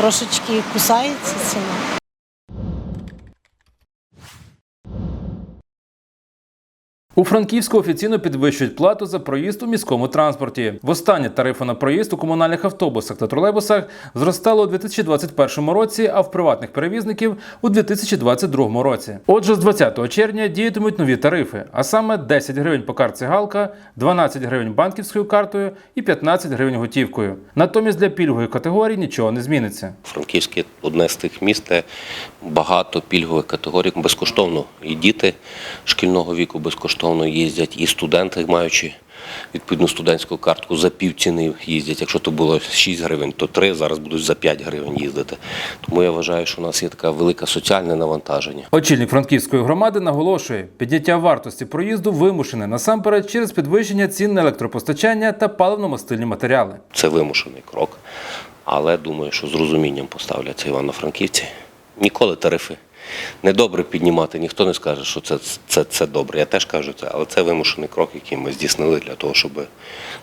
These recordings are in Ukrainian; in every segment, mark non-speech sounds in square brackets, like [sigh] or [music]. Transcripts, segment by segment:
трошечки кусається ціна. У Франківську офіційно підвищують плату за проїзд у міському транспорті. Востаннє тарифи на проїзд у комунальних автобусах та тролейбусах зростали у 2021 році, а в приватних перевізників у 2022 році. Отже, з 20 червня діятимуть нові тарифи, а саме 10 гривень по картці Галка, 12 гривень банківською картою і 15 гривень готівкою. Натомість для пільгової категорії нічого не зміниться. Франківське одне з тих міст, де багато пільгових категорій безкоштовно. І діти шкільного віку безкоштовно їздять, і студенти, маючи відповідну студентську картку, за півціни їздять. Якщо то було 6 гривень, то 3, зараз будуть за 5 гривень їздити. Тому я вважаю, що у нас є таке велике соціальне навантаження. Очільник франківської громади наголошує, підняття вартості проїзду вимушене насамперед через підвищення цін на електропостачання та паливно-мастильні матеріали. Це вимушений крок. Але думаю, що з розумінням поставляться івано-франківці. Ніколи тарифи не добре піднімати. Ніхто не скаже, що це, це, це добре. Я теж кажу це, але це вимушений крок, який ми здійснили для того, щоб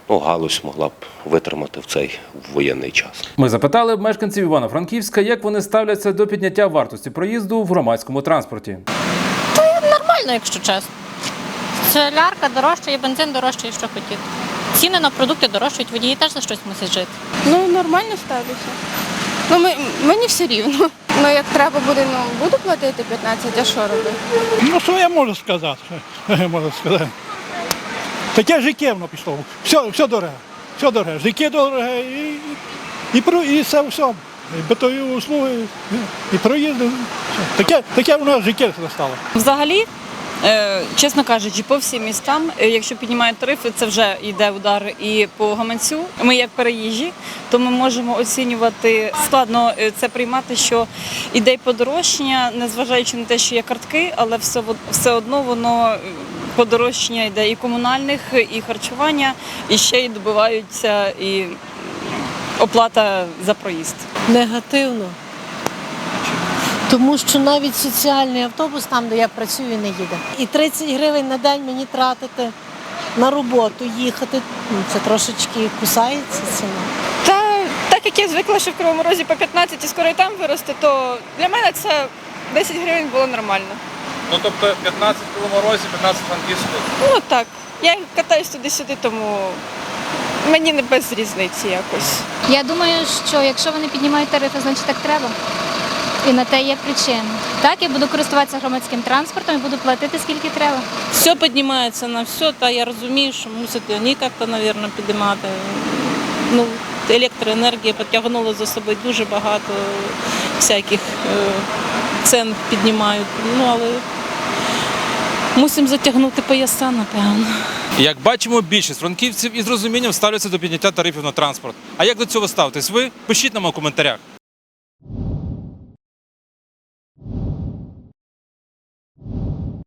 ну, галузь могла б витримати в цей воєнний час. Ми запитали мешканців Івано-Франківська, як вони ставляться до підняття вартості проїзду в громадському транспорті. Нормально, якщо чесно. Солярка дорожча, і бензин дорожчий, що хотіти. Ціни на продукти дорожчають, водії теж за щось мусять жити. Ну, нормально ставлюся. Ну, ми, мені все рівно. Ну, як треба буде, ну, буду платити 15, а що робити? Ну, що я можу сказати? Що [laughs] я можу сказати? Таке життя воно пішло. Все, все дороге. Все дороге. Життя дороге і, і, про- і все все. І битові услуги, і проїзди. Таке, таке у нас життя стало. Взагалі, чесно кажучи, по всім містам, е, якщо піднімають тарифи, це вже йде удар і по гаманцю. Ми як переїжджі, то ми можемо оцінювати складно е, це приймати, що іде подорожчання, незважаючи на те, що є картки, але все, все одно воно е, подорожчання йде і комунальних, і харчування, і ще й добиваються і оплата за проїзд. Негативно. Тому що навіть соціальний автобус, там, де я працюю, не їде. І 30 гривень на день мені тратити на роботу, їхати. Ну, це трошечки кусається ціна. Та так як я звикла, що в Кривому Розі по 15 і скоро і там виросте, то для мене це 10 гривень було нормально. Ну тобто 15 в Кривому Розі, 15 в Франківську. Ну так, я катаюсь туди-сюди, тому мені не без різниці якось. Я думаю, що якщо вони піднімають тарифи, значить так треба. І на те є причина. Так, я буду користуватися громадським транспортом і буду платити скільки треба. Все піднімається на все, та я розумію, що мусять вони як-то, мабуть, піднімати. Ну, електроенергія потягнула за собою дуже багато всяких е, цен піднімають. Ну, але мусимо затягнути пояса, напевно. Як бачимо, більшість франківців із розумінням ставляться до підняття тарифів на транспорт. А як до цього ставитесь ви? Пишіть нам у коментарях.